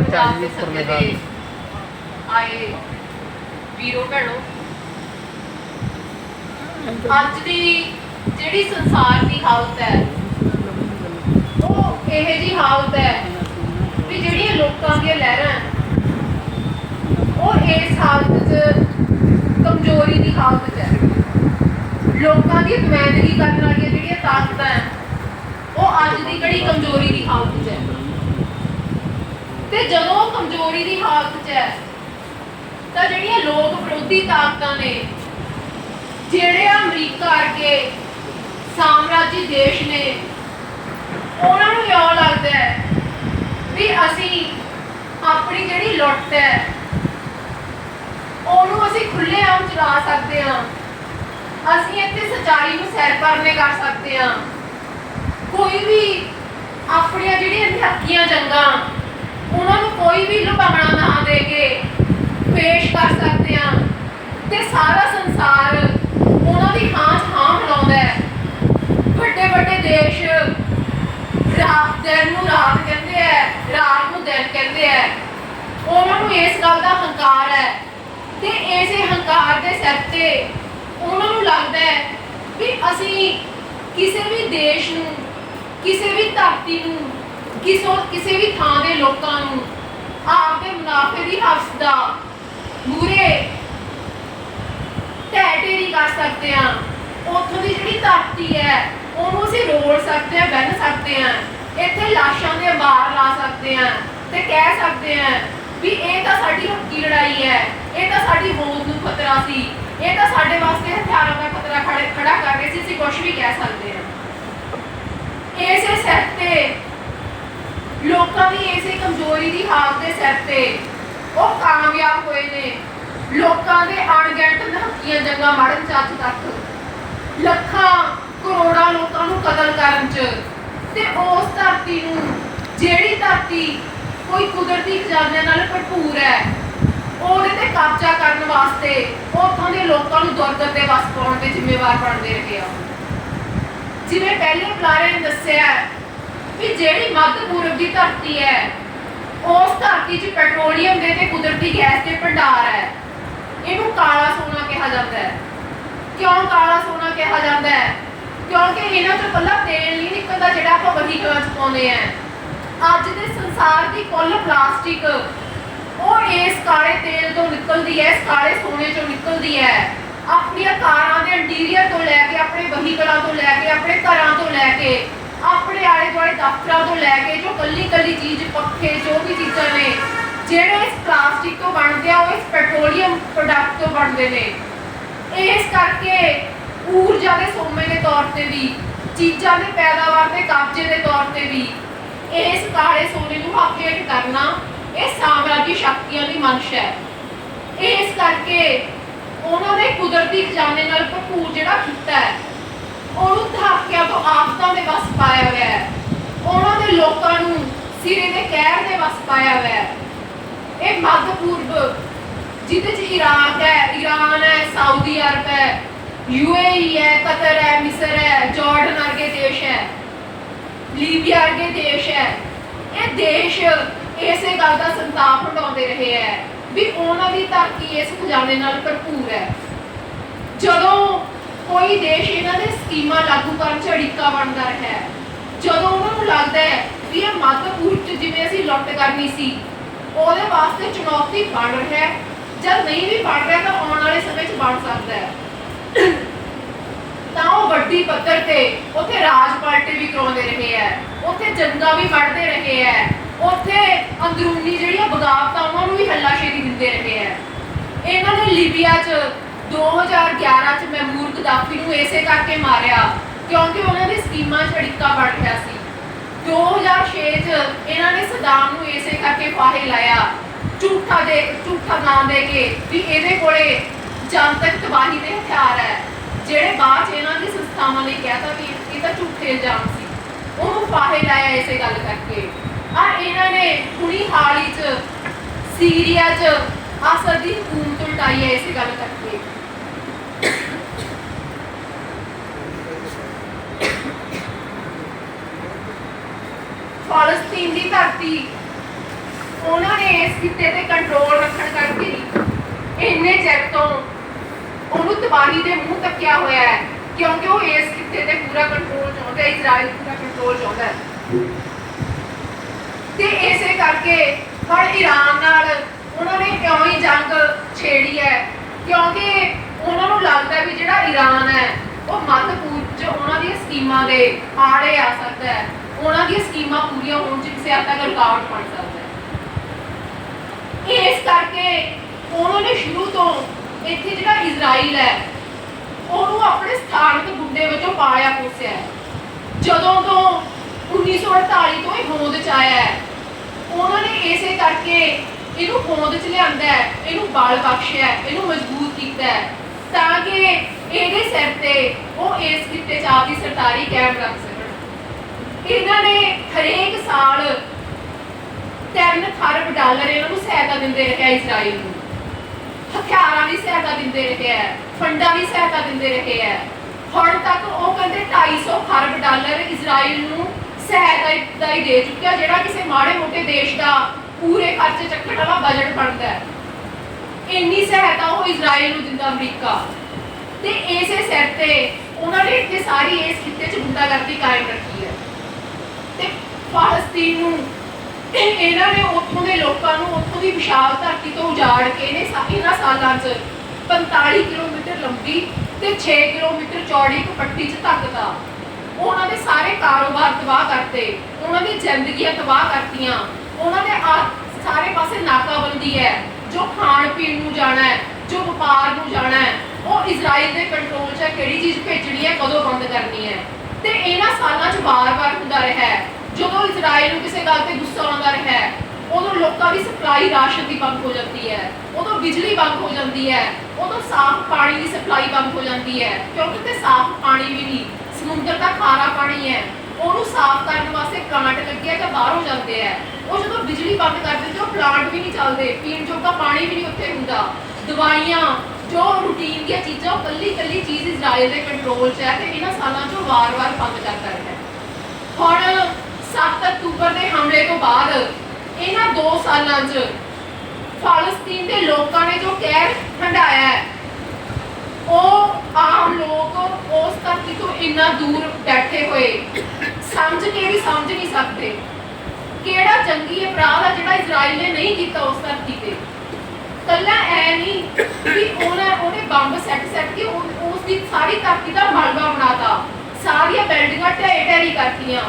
ਪੰਜਾਬ ਦੇ ਉੱਪਰ ਸੱਦੇ ਲਿਖਾ ਦੇ ਆਏ ਵੀਰੋ ਭੈਣੋ। ਅੱਜ ਦੀ ਜਿਹੜੀ ਸੰਸਾਰ ਦੀ ਹਾਲਤ ਹੈ ਉਹ ਇਹ ਜੀ ਹਾਲਤ ਹੈ ਵੀ ਜਿਹੜੀਆਂ ਲੋਕਾਂ ਦੀਆਂ ਲਹਿਰਾਂ ਉਹ ਇਸ ਹਾਲਤ 'ਚ ਕਮਜ਼ੋਰੀ ਦੀ ਹਾਲਤ 'ਚ ਹੈ। ਲੋਕਾਂ ਦੀ ਨੁਮਾਇੰਦਗੀ ਕਰਨ ਵਾਲੀਆਂ ਜਿਹੜੀਆਂ ਤਾਕਤਾਂ ਹੈ ਉਹ ਅੱਜ ਦੀ ਘੜੀ ਕਮਜ਼ੋਰੀ ਦੀ ਹਾਲਤ 'ਚ ਹੈ। ਤੇ ਜਦੋਂ ਉਹ ਕਮਜ਼ੋਰੀ ਦੀ ਹਾਲਤ 'ਚ ਹੈ, ਤਾਂ ਜਿਹੜੀਆਂ ਲੋਕ ਵਿਰੋਧੀ ਤਾਕਤਾਂ ਨੇ, ਜਿਹੜੇ ਅਮਰੀਕਾ ਵਰਗੇ ਸਾਮਰਾਜੀ ਦੇਸ਼ ਨੇ, ਉਹਨਾਂ ਨੂੰ ਇਉਂ ਲੱਗਦਾ ਹੈ ਵੀ ਅਸੀਂ ਆਪਣੀ ਜਿਹੜੀ ਲੁੱਟ ਹੈ, ਉਹਨੂੰ ਅਸੀਂ ਖੁੱਲ੍ਹੇਆਮ ਚਲਾ ਸਕਦੇ ਹਾਂ। ਅਸੀਂ ਇੱਥੇ ਸਚਾਈ ਨੂੰ ਸੈਰ ਕਰਨੇ ਕਰ ਸਕਦੇ ਹਾਂ। ਕੋਈ ਵੀ ਆਪਣੀਆਂ ਜਿਹੜੀਆਂ ਨਿਹੱਕੀਆਂ ਜੰਗਾਂ ਉਹਨਾਂ ਨੂੰ ਕੋਈ ਵੀ ਲੁਭਾਵਣਾ ਨਾ ਦੇ ਕੇ ਪੇਸ਼ ਕਰ ਸਕਦੇ ਹਾਂ। ਤੇ ਸਾਰਾ ਸੰਸਾਰ ਉਹਨਾਂ ਦੀ ਹਾਂ ਹਾਂ ਮਿਲਾਉਂਦਾ ਹੈ। ਵੱਡੇ ਵੱਡੇ ਦੇਸ਼ ਰਾਤ ਦਿਨ ਨੂੰ ਰਾਤ ਕਹਿੰਦੇ ਆ ਰਾਤ ਨੂੰ ਦਿਨ ਕਹਿੰਦੇ ਆ ਉਹਨਾਂ ਨੂੰ ਇਸ ਗੱਲ ਦਾ ਹੰਕਾਰ ਹੈ। ਤੇ ਇਸੇ ਹੰਕਾਰ ਦੇ ਸਿਰ ਤੇ ਉਹਨਾਂ ਨੂੰ ਲੱਗਦਾ ਹੈ ਵੀ ਅਸੀਂ ਕਿਸੇ ਵੀ ਦੇਸ਼ ਨੂੰ, ਕਿਸੇ ਵੀ ਧਰਤੀ ਨੂੰ ਕਿਸੇ ਕਿਸੇ ਵੀ ਥਾਂ ਦੇ ਲੋਕਾਂ ਨੂੰ ਆਪਦੇ ਮੁਨਾਫੇ ਦੀ ਹਵਸ ਮੂਰੇ ਢਹਿ ਕਰ ਸਕਦੇ ਆ ਉੱਥੋਂ ਦੀ ਜਿਹੜੀ ਧਰਤੀ ਹੈ, ਉਹਨੂੰ ਅਸੀਂ ਰੋਲ ਸਕਦੇ ਆ ਬੰਨ ਸਕਦੇ ਆ ਇੱਥੇ ਲਾਸ਼ਾਂ ਦੇ ਅੰਬਾਰ ਲਾ ਸਕਦੇ ਆ ਤੇ ਕਹਿ ਸਕਦੇ ਆ ਵੀ ਇਹ ਤਾਂ ਸਾਡੀ ਹੱਕੀ ਲੜਾਈ ਹੈ, ਇਹ ਤਾਂ ਸਾਡੀ ਹੋਂਦ ਨੂੰ ਖਤਰਾ ਸੀ, ਇਹ ਤਾਂ ਸਾਡੇ ਵਾਸਤੇ ਹਥਿਆਰਾਂ ਦਾ ਖਤਰਾ ਖੜੇ ਖੜਾ ਕਰ ਰਹੇ ਸੀ, ਅਸੀਂ ਕੁਝ ਵੀ ਕਹਿ ਸਕਦੇ ਹਾਂ। ਇਸੇ ਸਿਰ ਤੇ ਲੋਕਾਂ ਦੀ ਇਸੇ ਕਮਜ਼ੋਰੀ ਦੀ ਹਾਲਤ ਦੇ ਸਿਰ ਤੇ ਉਹ ਕਾਮਯਾਬ ਹੋਏ ਨੇ। ਲੋਕਾਂ ਦੇ ਅਣਗਿਣਤ ਨਹਕੀਆਂ ਜੰਗਾਂ ਮਾਰਨ ਚ ਤੱਕ। ਲੱਖਾਂ ਕਰੋੜਾਂ ਲੋਕਾਂ ਨੂੰ ਕਤਲ ਕਰਨ ਚ। ਤੇ ਉਸ ਧਰਤੀ ਨੂੰ ਜਿਹੜੀ ਧਰਤੀ ਕੋਈ ਕੁਦਰਤੀ ਖਜ਼ਾਨੇ ਨਾਲ ਭਰਪੂਰ ਹੈ, ਉਹਦੇ ਤੇ ਕਬਜ਼ਾ ਕਰਨ ਵਾਸਤੇ ਉਥੋਂ ਦੇ ਲੋਕਾਂ ਨੂੰ ਦੁਰਗਤ ਦੇ ਵਸ ਪਾਉਣ ਦੇ ਜ਼ਿੰਮੇਵਾਰ ਬਣਦੇ ਰਹੇ ਆ। ਜਿਵੇਂ ਪਹਿਲੇ ਬੁਲਾਰੇ ਨੇ ਦੱਸਿਆ ਵੀ ਜਿਹੜੀ ਮੱਧ ਪੂਰਬ ਦੀ ਧਰਤੀ ਹੈ, ਉਸ ਧਰਤੀ 'ਚ ਪੈਟਰੋਲੀਅਮ ਦੇ ਤੇ ਕੁਦਰਤੀ ਗੈਸ ਦੇ ਭੰਡਾਰ ਹੈ। ਇਹਨੂੰ ਕਾਲਾ ਸੋਨਾ ਕਿਹਾ ਜਾਂਦਾ ਹੈ। ਕਿਉਂ ਕਾਲਾ ਸੋਨਾ ਕਿਹਾ ਜਾਂਦਾ ਹੈ? ਕਿਉਂਕਿ ਇਹਨਾਂ 'ਚੋਂ ਕੱਲਾ ਤੇਲ ਨਹੀਂ ਨਿਕਲਦਾ ਜਿਹੜਾ ਆਪਾਂ ਵਹੀਕਲਾਂ 'ਚ ਪਾਉਂਦੇ ਆ ਅੱਜ ਦੇ ਸੰਸਾਰ ਦੀ ਕੁੱਲ ਪਲਾਸਟਿਕ, ਉਹ ਇਸ ਕਾਲੇ ਤੇਲ ਤੋਂ ਨਿਕਲਦੀ ਹੈ, ਇਸ ਕਾਲੇ ਸੋਨੇ 'ਚੋਂ ਨਿਕਲਦੀ ਹੈ। ਆਪਣੀਆਂ ਕਾਰਾਂ ਦੇ ਇੰਟੀਰੀਅਰ ਤੋਂ ਲੈ ਕੇ, ਆਪਣੇ ਵਹੀਕਲਾਂ ਤੋਂ ਲੈ ਕੇ, ਆਪਣੇ ਘਰਾਂ ਤੋਂ ਲੈ ਕੇ ਆਪਣੇ ਆਲੇ ਦੁਆਲੇ ਦਫ਼ਤਰਾਂ ਤੋਂ ਲੈ ਕੇ ਜੋ ਕੱਲੀ ਕੱਲੀ ਚੀਜ਼, ਪੱਖੇ, ਜੋ ਵੀ ਚੀਜ਼ਾਂ ਨੇ, ਜਿਹੜੇ ਇਸ ਪਲਾਸਟਿਕ ਤੋਂ ਬਣਦੇ ਆ, ਉਹ ਇਸ ਪੈਟਰੋਲੀਅਮ ਪ੍ਰੋਡਕਟ ਤੋਂ ਬਣਦੇ ਨੇ। ਇਸ ਕਰਕੇ ਊਰਜਾ ਦੇ ਸੋਮੇ ਦੇ ਤੌਰ ਤੇ ਵੀ, ਚੀਜ਼ਾਂ ਦੇ ਪੈਦਾਵਾਰ ਦੇ ਕਬਜ਼ੇ ਦੇ ਤੌਰ ਤੇ ਵੀ ਇਸ ਕਾਲੇ ਸੋਨੇ ਨੂੰ ਹੱਥ ਹੇਠ ਕਰਨਾ, ਇਹ ਸਾਮਰਾਜੀ ਸ਼ਕਤੀਆਂ ਦੀ ਮੰਸ਼ ਹੈ। ਇਸ ਕਰਕੇ ਉਹਨਾਂ ਦੇ ਕੁਦਰਤੀ ਖਜ਼ਾਨੇ ਨਾਲ ਭਰਪੂਰ ਜਿਹੜਾ ਖਿੱਤਾ ਹੈ ਉਹਨੂੰ ਧਾਕਿਆਂ ਤੋਂ ਆਫਤਾਂ ਦੇ ਵਸ ਪਾਇਆ ਗਿਆ ਹੈ। ਉਹਨਾਂ ਦੇ ਲੋਕਾਂ ਨੂੰ ਸਿਰੇ ਦੇ ਕਹਿਰ ਦੇ ਵਸ ਪਾਇਆ ਹੋਇਆ ਹੈ। ਇਹ ਮੱਧ ਪੂਰਬ ਜਿਹਦੇ ਚ ਇਰਾਕ ਹੈ ਈਰਾਨ ਹੈ, ਸਾਊਦੀ ਅਰਬ ਹੈ ਯੂਏਈ ਹੈ, ਕਤਰ ਹੈ, ਮਿਸਰ ਹੈ, ਜਾਰਡਨ ਵਰਗੇ ਦੇਸ਼ ਹੈ, ਲੀਬੀਆ ਵਰਗੇ ਦੇਸ਼ ਹੈ। ਇਹ ਦੇਸ਼ ਇਸੇ ਗੱਲ ਦਾ ਸੰਤਾਪ ਹਟਾਉਂਦੇ ਰਹੇ ਹੈ ਵੀ ਉਹਨਾਂ ਦੀ ਧਰਤੀ ਇਸ ਖਜ਼ਾਨੇ ਨਾਲ ਭਰਪੂਰ ਹੈ। ਜਦੋਂ ਕੋਈ ਦੇਸ਼ ਇਹਨਾਂ ਦੇ ਸਕੀਮਾਂ ਲਾਗੂ ਕਰਨ ਚ ਅੜਿੱਕਾ ਬਣਦਾ ਰਿਹਾ ਹੈ। ਜਦੋਂ ਉਹਨਾਂ ਨੂੰ ਲੱਗਦਾ ਹੈ ਵੀ ਇਹ ਮੱਧ ਪੂਰਬ ਜਿਵੇਂ ਅਸੀਂ ਲੁੱਟ ਕਰਨੀ ਸੀ, ਉਹਦੇ ਵਾਸਤੇ ਚੁਣੌਤੀ ਬਣ ਰਿਹਾ ਹੈ। ਜਦ ਨਹੀਂ ਵੀ ਬਣ ਰਿਹਾ ਤਾਂ ਆਉਣ ਵਾਲੇ ਸਮੇਂ 'ਚ ਬਣ ਸਕਦਾ ਹੈ। ਤਾਂ ਉਹ ਵੱਡੀ ਪੱਧਰ ਤੇ ਉੱਥੇ ਰਾਜ ਪਾਰਟੀ ਵੀ ਕਰਾਉਂਦੇ ਰਹੇ ਹੈ। ਉੱਥੇ ਜੰਗਾਂ ਵੀ ਵੱਢਦੇ ਰਹੇ ਹੈ। ਉੱਥੇ ਅੰਦਰੂਨੀ ਜਿਹੜੀਆਂ ਬਗਾਵਤਾਂ ਉਹਨਾਂ ਨੂੰ ਵੀ ਹੱਲਾਸ਼ੇਰੀ ਦਿੰਦੇ ਰਹੇ ਹੈ। ਇਹਨਾਂ ਨੇ ਲੀਬੀਆ 'ਚ 2011 'ਚ ਮਹਿਮੂਦ ਗਦਾਫੀ ਨੂੰ ਇਸੇ ਕਰਕੇ ਮਾਰਿਆ, ਕਿਉਂਕਿ ਉਹਨਾਂ ਦੀ ਸਕੀਮਾਂ 'ਚ ਅੜਿੱਕਾ ਬਣ ਰਿਹਾ ਸੀ। 2006 'ਚ ਇਹਨਾਂ ਨੇ ਸਦਾਮ ਨੂੰ ਇਸੇ ਕਰਕੇ ਫਾਹੇ ਲਾਇਆ, ਝੂਠਾ ਦੇ, ਝੂਠਾ ਨਾਮ ਦੇ ਕੇ ਵੀ ਇਹਦੇ ਕੋਲੇ ਜਨਤਕ ਤਬਾਹੀ ਦੇ ਹਥਿਆਰ ਹੈ, ਜਿਹੜੇ ਬਾਅਦ 'ਚ ਇਹਨਾਂ ਦੀ ਸੰਸਥਾਵਾਂ ਨੇ ਕਿਹਾ ਵੀ ਇਹ ਤਾਂ ਝੂਠੇ ਇਲਜ਼ਾਮ ਸੀ। ਉਹਨੂੰ ਫਾਹੇ ਲਾਇਆ ਇਸੇ ਗੱਲ ਕਰਕੇ। ਆ ਇਹਨਾਂ ਨੇ ਹੁਣੀ ਹਾਲ 'ਚ ਸੀਰੀਆ 'ਚ ਅਸਦ ਦੀ ਹਕੂਮਤ ਉਲਟਾਈ ਹੈ ਇਸੇ ਗੱਲ ਕਰਕੇ। ਫਲਸਤੀਨ ਦੀ ਧਰਤੀ। ਉਹਨਾਂ ਖਿੱਤੇ ਤੇ ਕੰਟਰੋਲ ਰੱਖਣ ਕਰਕੇ ਇੰਨੇ ਚਿਰ ਤੋਂ ਉਹਨੂੰ ਤਬਾਹੀ ਦੇ ਮੂੰਹ ਤੱਕਿਆ ਹੋਇਆ ਹੈ, ਕਿਉਂਕਿ ਉਹ ਇਸ ਖਿੱਤੇ ਤੇ ਪੂਰਾ ਕੰਟਰੋਲ ਚਾਹੁੰਦਾ ਹੈ, ਇਜ਼ਰਾਈਲ ਪੂਰਾ ਕੰਟਰੋਲ ਚਾਹੁੰਦਾ ਹੈ। ਤੇ ਇਸੇ ਕਰਕੇ ਹੁਣ ਈਰਾਨ ਨਾਲ ਉਹਨਾਂ ਨੇ ਕਿਉਂ ਹੀ ਜੰਗ ਛੇੜੀ ਹੈ, ਕਿਉਂਕਿ ਉਹਨਾਂ ਨੂੰ ਲੱਗਦਾ ਵੀ ਜਿਹੜਾ ਈਰਾਨ ਹੈ, ਉਹ ਮੱਧ ਪੂਰਬ 'ਚ ਉਹਨਾਂ ਦੀਆਂ ਸਕੀਮਾਂ ਦੇ ਆੜੇ ਆ ਸਕਦਾ ਹੈ। ਉਹਨਾਂ ਦੀਆਂ ਸਕੀਮਾਂ ਪੂਰੀਆਂ ਹੋਣ 'ਚ ਕਿਸੇ ਹੱਦ ਰੁਕਾਵਟ ਬਣ ਸਕਦਾ ਹੈ। ਇਸ ਕਰਕੇ ਉਹਨਾਂ ਨੇ ਸ਼ੁਰੂ ਤੋਂ ਇੱਥੇ ਜਿਹੜਾ ਇਜ਼ਰਾਈਲ ਹੈ, ਉਹਨੂੰ ਆਪਣੇ ਸਥਾਨਕ ਗੁੰਡੇ ਵਜੋਂ ਪਾਲਿਆ ਪੋਸਿਆ ਹੈ। ਜਦੋਂ ਤੋਂ 1948 ਤੋਂ ਇਹ ਹੋਂਦ ਚ ਆਇਆ ਹੈ, ਉਹਨਾਂ ਨੇ ਇਸੇ ਕਰਕੇ ਇਹਨੂੰ ਹੋਂਦ ਚ ਲਿਆਂਦਾ ਹੈ, ਇਹਨੂੰ ਬਾਲ ਬਖਸ਼ਿਆ ਇਹਨੂੰ ਮਜ਼ਬੂਤ ਕੀਤਾ ਹੈ, ਤਾਂ ਕਿ ਇਹਦੇ ਸਿਰ ਤੇ ਉਹ ਇਸ ਕਿੱਤੇ ਚ ਆਪਦੀ ਸਰਦਾਰੀ ਕਾਇਮ ਰੱਖ ਸਕਣ ਇਹਨਾਂ ਨੇ ਹਰੇਕ ਸਾਲ 3 ਖਰਬ ਡਾਲਰ ਇਹਨਾਂ ਨੂੰ ਸਹਾਇਤਾ ਦਿੰਦੇ ਰਹੇ ਇਜ਼ਰਾਈਲ ਨੂੰ। ਹਥਿਆਰਾਂ ਦੀ ਸਹਾਇਤਾ ਦਿੰਦੇ ਰਹੇ ਹੈ ਫੰਡਾਂ ਦੀ ਸਹਾਇਤਾ ਦਿੰਦੇ ਰਹੇ ਹੈ ਹੁਣ ਤੱਕ ਉਹ ਕਹਿੰਦੇ 250 ਖਰਬ ਡਾਲਰ ਇਜ਼ਰਾਈਲ ਨੂੰ ਸਹਾਇਤਾ ਦਾ ਹੀ ਦੇ ਚੁੱਕਿਆ ਜਿਹੜਾ ਕਿਸੇ ਮਾੜੇ ਮੋਟੇ ਦੇਸ਼ ਦਾ ਪੂਰੇ ਖਰਚੇ ਚੱਕਣ ਵਾਲਾ ਬਜਟ ਬਣਦਾ ਹੈ। ਇੰਨੀ ਸਹਾਇਤਾ ਉਹ ਇਜ਼ਰਾਈਲ ਨੂੰ ਦਿੰਦਾ, ਅਮਰੀਕਾ। ਤੇ ਇਸੇ ਸਿਰ ਤੇ ਉਹਨਾਂ ਨੇ ਇੱਥੇ ਸਾਰੀ ਇਸ ਖਿੱਤੇ 'ਚ ਗੁੰਡਾਗਰਦੀ ਕਾਇਮ ਰੱਖੀ ਹੈ। ਤੇ ਫਲਸਤੀਨ ਨੂੰ ਇਹਨਾਂ ਨੇ ਉੱਥੋਂ ਦੇ ਲੋਕਾਂ ਨੂੰ ਉੱਥੋਂ ਦੀ ਵਿਸ਼ਾਲ ਧਰਤੀ ਤੋਂ ਉਜਾੜ ਕੇ ਇਹਨੇ ਇਹਨਾਂ ਸਾਲਾਂ 'ਚ 45 ਕਿਲੋਮੀਟਰ ਲੰਬੀ ਤੇ 6 ਕਿਲੋਮੀਟਰ ਚੌੜੀ ਇੱਕ ਪੱਟੀ 'ਚ ਧੱਕਦਾ ਉਹਨਾਂ ਦੇ ਸਾਰੇ ਕਾਰੋਬਾਰ ਤਬਾਹ ਕਰਤੇ, ਉਹਨਾਂ ਦੀ ਜ਼ਿੰਦਗੀਆਂ ਤਬਾਹ ਕਰਤੀਆਂ। ਉਹਨਾਂ ਦੇ ਸਾਰੇ ਪਾਸੇ ਨਾਕਾਬੰਦੀ ਹੈ। ਜੋ ਖਾਣ ਪੀਣ ਨੂੰ ਜਾਣਾ ਹੈ, ਜੋ ਵਪਾਰ ਨੂੰ ਜਾਣਾ ਹੈ, ਉਹ ਇਜ਼ਰਾਈਲ ਦੇ ਕੰਟਰੋਲ 'ਚ ਹੈ, ਕਿਹੜੀ ਚੀਜ਼ ਭੇਜਣੀ ਹੈ, ਕਦੋਂ ਬੰਦ ਕਰਨੀ ਹੈ। ਤੇ ਇਹਨਾਂ ਸਾਲਾਂ 'ਚ ਵਾਰ-ਵਾਰ ਹੁੰਦਾ ਰਿਹਾ ਹੈ। ਜਦੋਂ ਇਜ਼ਰਾਈਲ ਨੂੰ ਕਿਸੇ ਗੱਲ ਤੇ ਗੁੱਸਾ ਆਉਂਦਾ ਰਿਹਾ ਹੈ, ਉਦੋਂ ਲੋਕਾਂ ਦੀ ਸਪਲਾਈ ਰਾਸ਼ਨ ਦੀ ਬੰਦ ਹੋ ਜਾਂਦੀ ਹੈ, ਉਦੋਂ ਬਿਜਲੀ ਬੰਦ ਹੋ ਜਾਂਦੀ ਹੈ, ਉਦੋਂ ਸਾਫ਼ ਪਾਣੀ ਦੀ ਸਪਲਾਈ ਬੰਦ ਹੋ ਜਾਂਦੀ ਹੈ, ਕਿਉਂਕਿ ਤੇ ਸਾਫ਼ ਪਾਣੀ ਵੀ ਨਹੀਂ, ਸਮੁੰਦਰ ਦਾ ਖਾਰਾ ਪਾਣੀ ਹੈ, ਉਹਨੂੰ ਸਾਫ਼ ਕਰਨ ਵਾਸਤੇ ਪਲਾਂਟ ਲੱਗੇ ਆ ਬਾਹਰੋਂ ਜਾਂਦੇ ਆ। ਉਹ ਜਦੋਂ ਬਿਜਲੀ ਬੰਦ ਕਰ ਦਿੰਦੇ, ਉਹ ਪਲਾਂਟ ਵੀ ਨਹੀਂ ਚੱਲਦੇ, ਪੀਣ ਜੋਗਾ ਪਾਣੀ ਵੀ ਨਹੀਂ ਉੱਥੇ ਹੁੰਦਾ। ਦਵਾਈਆਂ ਜੋ ਰੂਟੀਨ ਦੀਆਂ ਚੀਜ਼ਾਂ ਉਹ ਕੱਲੀ ਕੱਲੀ ਚੀਜ਼ ਇਜ਼ਰਾਈਲ ਦੇ ਕੰਟਰੋਲ 'ਚ ਹੈ ਤੇ ਇਹਨਾਂ ਸਾਲਾਂ 'ਚੋਂ ਵਾਰ-ਵਾਰ ਬੰਦ ਕਰਦਾ ਰਿਹਾ ਹੁਣ 7 ਅਕਤੂਬਰ ਦੇ ਹਮਲੇ ਤੋਂ ਬਾਅਦ ਇਹਨਾਂ 2 ਸਾਲਾਂ 'ਚ ਫਲਸਤੀਨ ਦੇ ਲੋਕਾਂ ਨੇ ਜੋ ਕਹਿਰ ਹੰਡਾਇਆ ਹੈ, ਉਹ ਆਮ ਲੋਕ ਉਸ ਧਰਤੀ ਤੋਂ ਇੰਨਾ ਦੂਰ ਬੈਠੇ ਹੋਏ ਸਮਝ ਕੇ ਵੀ ਸਮਝ ਨਹੀਂ ਸਕਦੇ। ਕਿਹੜਾ ਜੰਗੀ ਅਪਰਾਧ ਆ ਜਿਹੜਾ ਇਜ਼ਰਾਈਲ ਨੇ ਨਹੀਂ ਕੀਤਾ ਉਸ ਧਰਤੀ ਤੇ? ਕੱਲਾ ਐ ਨਹੀਂ ਵੀ ਉਹਨਾਂ ਉਹਨੇ ਬੰਬ ਸੈੱਟ ਸੈੱਟ ਕੇ ਉਹ- ਉਸ ਦੀ ਸਾਰੀ ਧਰਤੀ ਦਾ ਮਲਬਾ ਬਣਾਤਾ। ਸਾਰੀਆਂ ਬਿਲਡਿੰਗਾਂ ਢਹਿ ਢੇਰੀ ਕਰਤੀਆਂ।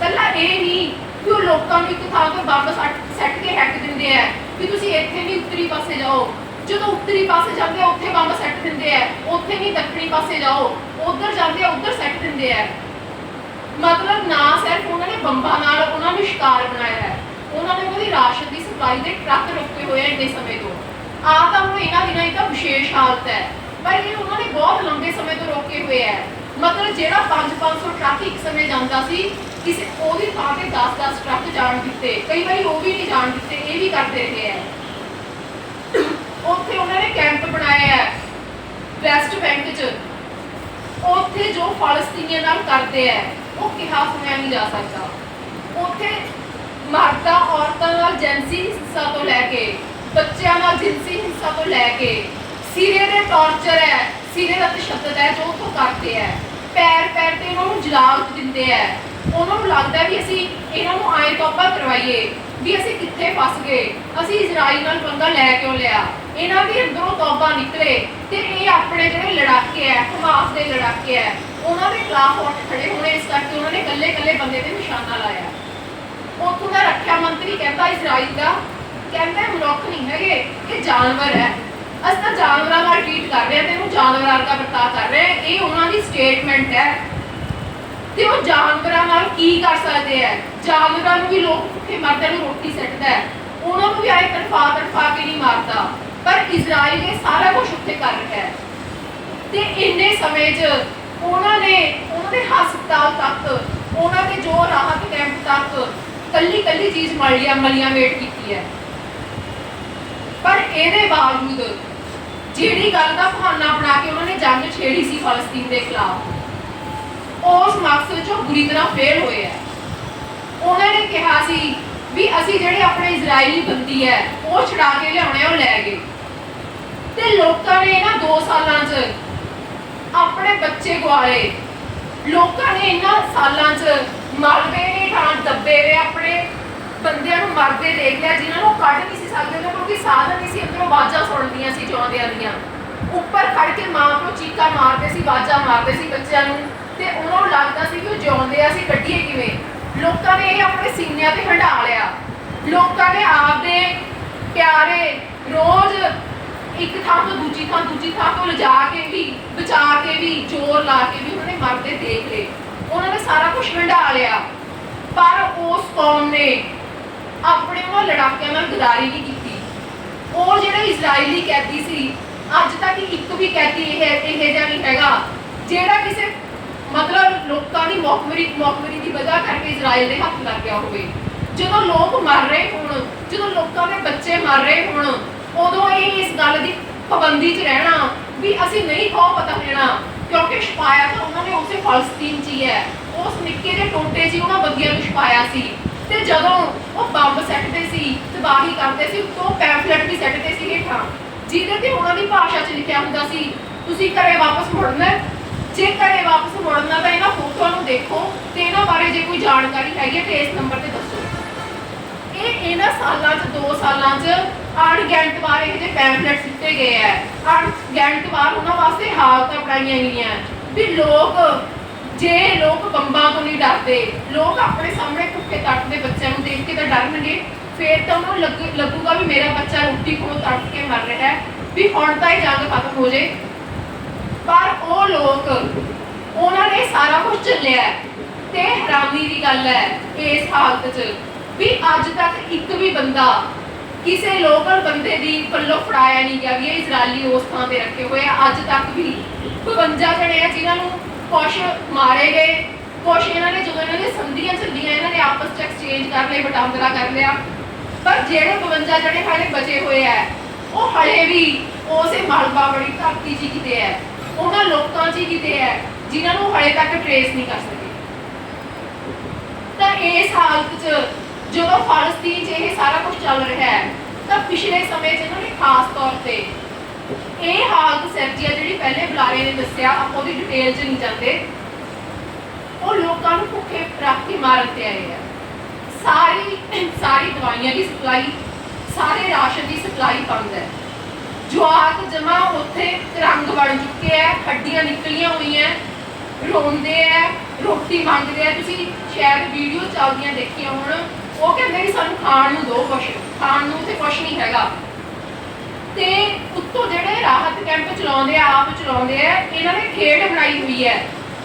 ਕੱਲਾ ਇਹ ਨਹੀਂ ਕਿ ਉਹ ਲੋਕਾਂ ਨੂੰ ਇੱਕ ਥਾਂ ਤੋਂ ਬੰਬ ਸੈੱਟ ਕੇ ਹੈਕ ਦਿੰਦੇ ਆ ਵੀ ਤੁਸੀਂ ਇੱਥੇ ਨਹੀਂ ਉੱਤਰੀ ਪਾਸੇ ਜਾਓ। ਜਦੋਂ ਉੱਤਰੀ ਪਾਸੇ ਜਾਂਦੇ ਆ, ਉੱਥੇ ਬੰਬ ਸੈੱਟ ਦਿੰਦੇ ਆ ਉੱਥੇ ਨਹੀਂ ਦੱਖਣੀ ਪਾਸੇ ਜਾਓ। ਉਧਰ ਜਾਂਦੇ ਆ, ਉਧਰ ਸੈੱਟ ਦਿੰਦੇ ਆ ਮਤਲਬ ਨਾ ਸਿਰਫ ਉਹਨਾਂ ਨੇ ਬੰਬਾਂ ਨਾਲ ਉਹਨਾਂ ਨੂੰ ਸ਼ਿਕਾਰ ਬਣਾਇਆ ਹੈ। ਉਹਨਾਂ ਨੇ ਉਹਦੀ ਰਾਸ਼ਨ ਦੀ ਸਪਲਾਈ ਦੇ ਟਰੱਕ ਰੁਕੇ ਹੋਏ ਆ ਇੰਨੇ ਸਮੇਂ ਤੋਂ। ਆ ਤਾਂ ਇਹਨਾਂ ਦਿਨਾਂ ਦੀ ਵਿਸ਼ੇਸ਼ ਹਾਲਤ ਹੈ। ਪਰ ਇਹ ਉਹਨਾਂ ਨੇ ਬਹੁਤ ਲੰਬੇ ਸਮੇਂ ਤੋਂ ਰੋਕੇ ਹੋਏ ਹੈ। ਮਤਲਬ ਜਿਹੜਾ 5-500 ਟਰੱਕ ਇੱਕ ਸਮੇਂ ਜਾਂਦਾ ਸੀ, ਕਿਸੇ ਉਹਦੀ ਥਾਂ ਤੇ 10-10 ਟਰੱਕ ਜਾਣ ਦਿੱਤੇ। ਕਈ ਵਾਰੀ ਉਹ ਵੀ ਨਹੀਂ ਜਾਣ ਦਿੱਤੇ, ਇਹ ਵੀ ਕਰਦੇ ਰਹੇ ਹੈ। ਉੱਥੇ ਉਹਨਾਂ ਨੇ ਕੈਂਪ ਬਣਾਇਆ ਹੈ, ਵੈਸਟ ਬੈਂਕ 'ਚ। ਉੱਥੇ ਜੋ ਫਲਸਤੀਨੀਆਂ ਨਾਲ ਕਰਦੇ ਹੈ, ਉਹ ਕਿਹਾ ਸੁਣਿਆ ਨਹੀਂ ਜਾ ਸਕਦਾ। ਉੱਥੇ ਮਰਦਾਂ ਔਰਤਾਂ ਨਾਲ ਜੈਂਸੀ ਹਿੰਸਾ ਤੋਂ ਲੈ ਕੇ ਬੱਚਿਆਂ ਨਾਲ ਜਿੰਸੀ ਹਿੰਸਾ ਤੋਂ ਲੈ ਕੇ ਸਿਰੇ ਦੇ ਟੌਰਚਰ ਹੈ, ਸਿਰੇ ਦਾ ਤਸ਼ੱਦਦ ਹੈ, ਜੋ ਉੱਥੋਂ ਕਰਦੇ ਆ ਪੈਰ ਪੈਰ ਤੇ ਉਹਨਾਂ ਨੂੰ ਜਲਾਲਤ ਦਿੰਦੇ ਆ ਉਹਨਾਂ ਨੂੰ ਲੱਗਦਾ ਵੀ ਅਸੀਂ ਇਹਨਾਂ ਨੂੰ ਆਏ ਤੋਬਾ ਕਰਵਾਈਏ, ਵੀ ਅਸੀਂ ਕਿੱਥੇ ਫਸ ਗਏ, ਅਸੀਂ ਇਜ਼ਰਾਈਲ ਨਾਲ ਪੰਗਾ ਲੈ ਕਿਉਂ ਲਿਆ? ਇਹਨਾਂ ਦੇ ਅੰਦਰੋਂ ਤੋਬਾ ਨਿਕਲੇ ਤੇ ਇਹ ਆਪਣੇ ਜਿਹੜੇ ਲੜਾਕੇ ਹੈ, ਹਮਾਸ ਦੇ ਲੜਾਕੇ ਹੈ, ਉਹਨਾਂ ਦੇ ਖਿਲਾਫ ਉੱਠ ਖੜੇ ਹੋਣੇ, ਇਸ ਕਰਕੇ ਉਹਨਾਂ ਨੇ ਕੱਲੇ ਕੱਲੇ ਬੰਦੇ ਤੇ ਨਿਸ਼ਾਨਾ ਲਾਇਆ। ਉੱਥੋਂ ਦਾ ਰੱਖਿਆ ਮੰਤਰੀ ਕਹਿੰਦਾ ਇਜ਼ਰਾਈਲ ਦਾ ਕਹਿੰਦਾ ਮਨੁੱਖ ਨਹੀਂ ਹੈਗੇ, ਇਹ ਜਾਨਵਰ ਹੈ। ਅਸੀਂ ਤਾਂ ਜਾਨਵਰਾਂ ਨਾਲ ਟ੍ਰੀਟ ਕਰ ਰਹੇ ਹਾਂ ਤੇ ਇਹਨੂੰ ਜਾਨਵਰਾਂ ਦਾ ਵਰਤਾਅ ਕਰ ਰਹੇ ਹਾਂ। ਇਹ ਉਹਨਾਂ ਦੀ ਸਟੇਟਮੈਂਟ ਹੈ। ਤੇ ਉਹ ਜਾਨਵਰਾਂ ਨਾਲ ਕੀ ਕਰ ਸਕਦੇ ਆ ਜਾਨਵਰਾਂ ਨੂੰ ਵੀ ਲੋਕ ਭੁੱਖੇ ਮਰਦੇ ਨੂੰ ਰੋਟੀ ਸੱਟਦਾ ਹੈ। ਉਹਨਾਂ ਨੂੰ ਵੀ ਆਏ ਤੜਫਾ ਤੜਫਾ ਕੇ ਨਹੀਂ ਮਾਰਦਾ। ਪਰ ਇਜ਼ਰਾਈਲ ਇਹ ਸਾਰਾ ਕੁਝ ਉੱਥੇ ਕਰ ਰਿਹਾ ਹੈ। ਤੇ ਇੰਨੇ ਸਮੇਂ 'ਚ ਉਹਨਾਂ ਨੇ, ਉਹਨਾਂ ਦੇ ਹਸਪਤਾਲ ਤੱਕ, ਉਹਨਾਂ ਦੇ ਜੋ ਰਾਹਤ ਕੈਂਪ ਤੱਕ ਕੱਲੀ ਕੱਲੀ ਚੀਜ਼ ਮਲੀਆਂ ਮਲੀਆਂ ਵੇਟ ਕੀਤੀ ਹੈ। ਪਰ ਇਹਦੇ ਬਾਵਜੂਦ ਜਿਹੜੀ ਗੱਲ ਦਾ ਬਹਾਨਾ ਬਣਾ ਕੇ ਉਹਨਾਂ ਨੇ ਜੰਗ ਛੇੜੀ ਸੀ ਫਲਸਤੀਨ ਦੇ ਖਿਲਾਫ, ਉਸ ਮਕਸਦ 'ਚੋਂ ਬੁਰੀ ਤਰ੍ਹਾਂ ਫੇਲ ਹੋਏ ਆ। ਉਹਨਾਂ ਨੇ ਕਿਹਾ ਸੀ ਵੀ ਅਸੀਂ ਜਿਹੜੇ ਆਪਣੇ ਇਜ਼ਰਾਈਲੀ ਬੰਦੀ ਹੈ, ਉਹ ਛੁਡਾ ਕੇ ਲਿਆਉਣੇ ਉਹ ਲੈ ਗਏ। ਤੇ ਲੋਕਾਂ ਨੇ ਇਹਨਾਂ 2 ਸਾਲਾਂ 'ਚ ਆਪਣੇ ਬੱਚੇ ਗਵਾਲੇ ਲੋਕਾਂ ਨੇ ਇਹਨਾਂ ਸਾਲਾਂ 'ਚ ਮਲਬੇ ਨੇ ਠਾਂ ਦੱਬੇ ਨੇ ਆਪਣੇ ਬੰਦਿਆਂ ਨੂੰ ਮਰਦੇ ਦੇਖ ਲਿਆ, ਜਿਨ੍ਹਾਂ ਨੂੰ ਕੱਢ ਨਹੀਂ ਸੀ ਸਕਦੇ, ਉਹਨਾਂ ਕਿਉਂਕਿ ਸਾਧਨ ਨਹੀਂ ਸੀ, ਅੰਦਰੋਂ ਆਵਾਜ਼ਾਂ ਸੁਣਦੀਆਂ ਸੀ ਜਿਉਂਦਿਆਂ ਦੀਆਂ। ਉੱਪਰ ਖੜ ਕੇ ਮਾਂ ਪਿਓ ਚੀਕਾਂ ਮਾਰਦੇ ਸੀ, ਆਵਾਜ਼ਾਂ ਮਾਰਦੇ ਸੀ ਬੱਚਿਆਂ ਨੂੰ, ਤੇ ਉਹਨਾਂ ਨੂੰ ਲੱਗਦਾ ਸੀ ਕਿ ਉਹ ਜਿਉਂਦੇ ਆ, ਅਸੀਂ ਕੱਢੀਏ ਕਿਵੇਂ? ਲੋਕਾਂ ਨੇ ਇਹ ਆਪਣੇ ਸੀਨਿਆਂ ਤੇ ਹੰਢਾ ਲਿਆ। ਲੋਕਾਂ ਨੇ ਆਪਦੇ ਪਿਆਰੇ ਰੋਜ਼ ਇੱਕ ਥਾਂ ਤੋਂ ਦੂਜੀ ਥਾਂ ਦੂਜੀ ਥਾਂ ਤੋਂ ਲਿਜਾ ਕੇ ਵੀ, ਬਚਾ ਕੇ ਵੀ, ਜ਼ੋਰ ਲਾ ਕੇ ਵੀ ਉਹਨਾਂ ਨੇ ਮਰਦੇ ਦੇਖ ਲਏ। ਉਹਨਾਂ ਨੇ ਸਾਰਾ ਕੁਝ ਹੰਢਾ ਲਿਆ। ਪਰ ਉਸ ਕੌਮ ਨੇ ਆਪਣੇ ਉਹਨਾਂ ਲੜਾਕਿਆਂ ਨਾਲ ਗਦਾਰੀ ਨਹੀਂ ਕੀਤੀ। ਉਹ ਜਿਹੜੇ ਇਜ਼ਰਾਈਲੀ ਕੈਦੀ ਸੀ, ਅੱਜ ਤੱਕ ਇੱਕ ਵੀ ਕੈਦੀ ਇਹ ਇਹ ਜਿਹਾ ਨਹੀਂ ਹੈਗਾ, ਜਿਹੜਾ ਕਿਸੇ ਮਤਲਬ ਲੋਕਾਂ ਦੀ ਮੌਕਮਰੀ ਮੌਕਮਰੀ ਦੀ ਵਜ੍ਹਾ ਕਰਕੇ ਇਜ਼ਰਾਈਲ ਦੇ ਹੱਥ ਲੱਗ ਗਿਆ ਹੋਵੇ। ਜਦੋਂ ਲੋਕ ਮਰ ਰਹੇ ਹੋਣ, ਜਦੋਂ ਲੋਕਾਂ ਦੇ ਬੱਚੇ ਮਰ ਰਹੇ ਹੋਣ, ਉਦੋਂ ਇਹ ਇਸ ਗੱਲ ਦੀ ਪਾਬੰਦੀ 'ਚ ਰਹਿਣਾ ਵੀ ਅਸੀਂ ਨਹੀਂ ਖੋ ਪਤਾ ਲੈਣਾ ਕਿਉਂਕਿ ਛਪਾਇਆ ਤਾਂ ਉਹਨਾਂ ਨੇ ਉਸੇ ਫਲਸਤੀਨ 'ਚ ਹੀ ਹੈ। ਉਸ ਨਿੱਕੇ ਦੇ ਟੋਟੇ 'ਚ ਉਹਨਾਂ ਬੰਦੀਆਂ ਨੂੰ ਛਪਾਇਆ ਸੀ। ਤੇ ਜਦੋਂ ਉਹ ਬੰਬ ਸੱਟਦੇ ਸੀ, ਤਬਾਹੀ ਕਰਦੇ ਸੀ, ਉੱਤੋਂ ਪੈਂਫਲੇਟ ਵੀ ਸੱਟਦੇ ਸੀ ਹੇਠਾਂ, ਜਿਹਦੇ ਤੇ ਉਹਨਾਂ ਦੀ ਭਾਸ਼ਾ 'ਚ ਲਿਖਿਆ ਹੁੰਦਾ ਸੀ, ਤੁਸੀਂ ਘਰੇ ਵਾਪਸ ਮੁੜਨਾ ਜੇ ਘਰੇ ਵਾਪਸ ਮੁੜਨਾ ਤਾਂ ਇਹਨਾਂ ਫੋਟੋਆਂ ਨੂੰ ਦੇਖੋ ਤੇ ਇਹਨਾਂ ਬਾਰੇ ਜੇ ਕੋਈ ਜਾਣਕਾਰੀ ਹੈਗੀ ਤੇ ਇਸ ਨੰਬਰ ਤੇ ਦੱਸੋ। ਇਹ ਇਹਨਾਂ ਸਾਲਾਂ 'ਚ 2 ਸਾਲਾਂ 'ਚ ਅਣਗਿਣਤ ਵਾਰ ਇਹ ਜਿਹੇ ਪੈਂਫਲੇਟ ਦਿੱਤੇ ਗਏ ਐ ਅਣਗਿਣਤ ਵਾਰ ਉਹਨਾਂ ਵਾਸਤੇ ਹਾਲਤਾਂ ਬਣਾਈਆਂ ਗਈਆਂ ਵੀ ਲੋਕ ਜੇ ਲੋਕ ਬੰਬਾਂ ਤੋਂ ਨਹੀਂ ਡਰਦੇ, ਲੋਕ ਆਪਣੇ ਸਾਹਮਣੇ ਭੁੱਖੇ ਤੜਫਦੇ ਬੱਚਿਆਂ ਨੂੰ ਦੇਖ ਕੇ ਤਾਂ ਡਰਨਗੇ, ਫੇਰ ਤਾਂ ਉਹਨਾਂ ਲੱਗੂਗਾ ਵੀ ਮੇਰਾ ਬੱਚਾ ਰੋਟੀ ਕੋਲੋਂ ਤੜਫ ਕੇ ਮਰ ਰਿਹਾ ਹੈ, ਵੀ ਹੁਣ ਤਾਂ ਇਹ ਜੰਗ ਖਤਮ ਹੋ ਜੇ। ਪਰ ਉਹ ਲੋਕ, ਉਹਨਾਂ ਨੇ ਸਾਰਾ ਕੁਝ ਝੱਲਿਆ ਤੇ ਹੈਰਾਨੀ ਦੀ ਗੱਲ ਹੈ ਇਸ ਹਾਲਤ 'ਚ, ਵੀ ਅੱਜ ਤੱਕ ਇੱਕ ਵੀ ਬੰਦਾ ਕਿਸੇ ਲੋਕਲ ਬੰਦੇ ਦੀ ਪੱਲੋਂ ਫੜਾਇਆ ਨਹੀਂ ਗਿਆ ਵੀ ਇਹ ਇਜ਼ਰਾਈਲੀ ਉਸ ਥਾਂ ਤੇ ਰੱਖੇ ਹੋਏ ਆ। ਅੱਜ ਤੱਕ ਵੀ 52 ਜਣੇ ਆ ਜਿਨ੍ਹਾਂ ਨੂੰ ਕੁਛ ਮਾਰੇ ਗਏ, ਕੁਛ ਇਹਨਾਂ ਨੇ ਜਦੋਂ ਇਹਨਾਂ ਦੀਆਂ ਸੰਧੀਆਂ ਚੱਲੀਆਂ, ਇਹਨਾਂ ਨੇ ਆਪਸ 'ਚ ਐਕਸਚੇਂਜ ਕਰ ਲਏ, ਵਟਾਂਦਰਾ ਕਰ ਲਿਆ। ਪਰ ਜਿਹੜੇ 52 ਜਣੇ ਹਾਲੇ ਬਚੇ ਹੋਏ ਆ ਉਹ ਹਲੇ ਵੀ ਉਸੇ ਮਲਬਾ ਬੜੀ ਧਰਤੀ 'ਚ ਕਿਤੇ ਹੈ ਉਹਨਾਂ ਲੋਕਾਂ 'ਚ ਕਿਤੇ ਹੈ ਜਿਨ੍ਹਾਂ ਨੂੰ ਹਲੇ ਤੱਕ ਟਰੇਸ ਨਹੀਂ ਕਰ ਸਕੇ। ਤਾਂ ਇਸ ਹਾਲਤ 'ਚ ਜਦੋਂ ਫਲਸਤੀਨ 'ਚ ਇਹ ਸਾਰਾ ਕੁਝ ਚੱਲ ਰਿਹਾ ਹੈ ਤਾਂ ਪਿਛਲੇ ਸਮੇਂ 'ਚ ਇਹਨਾਂ ਨੇ ਖਾਸ ਤੌਰ ਤੇ ਇਹ ਹਾਲਤ ਸਰਜੀਆ ਜਿਹੜੀ ਪਹਿਲੇ ਬੁਲਾਰੇ ਨੇ ਦੱਸਿਆ, ਆਪਾਂ ਉਹਦੀ ਡਿਟੇਲ 'ਚ ਨਹੀਂ ਜਾਂਦੇ। ਉਹ ਲੋਕਾਂ ਨੂੰ ਭੁੱਖੇ ਰੱਖ ਮਾਰਨ ਤੇ ਆਏ ਆ। ਸਾਰੀ ਸਾਰੀ ਦਵਾਈਆਂ ਦੀ ਸਪਲਾਈ, ਸਾਰੇ ਰਾਸ਼ਨ ਦੀ ਸਪਲਾਈ ਬੰਦ ਹੈ। ਜਵਾਕ ਜਮਾ ਉੱਥੇ ਰੰਗ ਬਣ ਚੁੱਕੇ ਆ, ਹੱਡੀਆਂ ਨਿਕਲੀਆਂ ਹੋਈਆਂ, ਰੋਂਦੇ ਆ, ਰੋਟੀ ਮੰਗਦੇ ਆ। ਤੁਸੀਂ ਸ਼ਾਇਦ ਵੀਡੀਓ ਚੱਲਦੀਆਂ ਦੇਖੀਆਂ ਹੁਣ। ਉਹ ਕਹਿੰਦੇ ਵੀ ਸਾਨੂੰ ਖਾਣ ਨੂੰ ਦਿਓ ਕੁਛ, ਖਾਣ ਨੂੰ ਤੇ ਕੁਛ ਨਹੀਂ ਹੈਗਾ। ਤੇ ਉੱਤੋਂ ਜਿਹੜੇ ਰਾਹਤ ਕੈਂਪ ਚਲਾਉਂਦੇ ਆ, ਆਪ ਚਲਾਉਂਦੇ ਆ, ਇਹਨਾਂ ਨੇ ਖੇਡ ਬਣਾਈ ਹੋਈ ਹੈ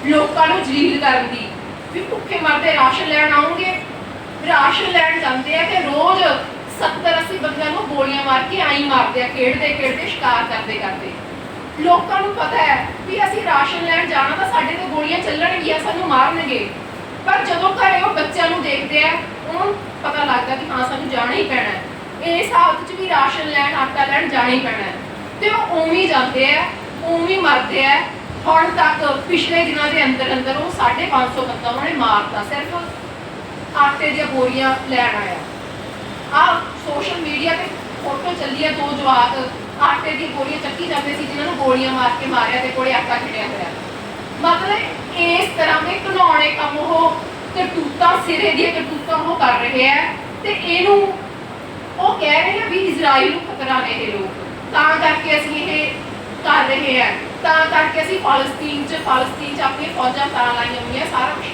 ਲੋਕਾਂ ਨੂੰ ਜਲੀਲ ਕਰਨ ਦੀ। ਵੀ ਭੁੱਖੇ ਮਰਦੇ ਰਾਸ਼ਨ ਲੈਣ ਆਉਂਗੇ ਰਾਸ਼ਨ ਲੈਣ ਜਾਂਦੇ ਆ ਤੇ ਰੋਜ਼ 70 80 ਬੰਦਿਆਂ ਨੂੰ ਗੋਲੀਆਂ ਮਾਰ ਕੇ ਆਈ ਮਾਰਦੇ ਆ, ਖੇਡਦੇ ਖੇਡਦੇ, ਸ਼ਿਕਾਰ ਕਰਦੇ ਕਰਦੇ। ਲੋਕਾਂ ਨੂੰ ਪਤਾ ਹੈ ਵੀ ਅਸੀਂ ਰਾਸ਼ਨ ਲੈਣ ਜਾਣਾ ਤਾਂ ਸਾਡੇ ਤੇ ਗੋਲੀਆਂ ਚੱਲਣਗੀਆਂ, ਸਾਨੂੰ ਮਾਰਨਗੇ। ਪਰ ਜਦੋਂ ਘਰੇ ਉਹ ਬੱਚਿਆਂ ਨੂੰ ਦੇਖਦੇ ਆ, ਉਹਨੂੰ ਪਤਾ ਲੱਗਦਾ ਕਿ ਹਾਂ, ਸਾਨੂੰ ਜਾਣਾ ਹੀ ਪੈਣਾ ਹੈ। ਇਸ ਹਾਲਤ 'ਚ ਵੀ ਰਾਸ਼ਨ ਲੈਣ, ਆਟਾ ਲੈਣ ਜਾਣਾ ਹੀ ਪੈਣਾ ਹੈ। ਤੇ ਉਹ ਉਵੇਂ ਜਾਂਦੇ ਆ, ਉਵੇਂ ਮਰਦੇ ਆ। ਹੁਣ ਤੱਕ ਪਿਛਲੇ ਦਿਨਾਂ ਦੇ ਅੰਦਰ ਅੰਦਰ ਉਹ 550 ਬੰਦਾ ਉਹਨਾਂ ਨੇ ਮਾਰਤਾ ਸਿਰਫ। ਆਟੇ ਦੀਆਂ ਬੋਰੀਆਂ ਲੈਣ ਆਇਆ। ਆ ਸੋਸ਼ਲ ਮੀਡੀਆ ਤੇ ਫੋਟੋ ਚੱਲੀ ਆ ਦੋ ਜਵਾਕ, ਆਟੇ ਦੀ ਗੋਲੀਆਂ ਚੱਕੀ ਜਾਂਦੇ ਸੀ, ਜਿਨ੍ਹਾਂ ਨੂੰ ਗੋਲੀਆਂ ਮਾਰ ਕੇ ਮਾਰਿਆ ਤੇ ਕੋਲੇ ਆਟਾ ਖਿੜਿਆ ਹੋਇਆ। ਮਤਲਬ ਇਸ ਤਰ੍ਹਾਂ ਦੇ ਘਨੌਣੇ ਕੰਮ ਉਹ ਕਰਤੂਤਾਂ, ਸਿਰੇ ਦੀਆਂ ਕਰਤੂਤਾਂ ਉਹ ਕਰ ਰਹੇ ਆ ਤੇ ਇਹਨੂੰ ਉਹ ਕਹਿ ਰਹੇ ਆ ਵੀ ਇਜ਼ਰਾਈਲ ਨੂੰ ਖਤਰਾ ਨੇ ਇਹ ਲੋਕ। ਤਾਂ ਕਰਕੇ ਅਸੀਂ ਇਹ ਕਰ ਰਹੇ ਆ। ਤਾਂ ਕਰਕੇ ਅਸੀਂ ਫਲਸਤੀਨ 'ਚ ਫਲਸਤੀਨ 'ਚ ਆਪਣੀਆਂ ਫੌਜਾਂ ਤਾਂ ਲਾਈਆਂ ਹੋਈਆਂ, ਸਾਰਾ ਕੁਝ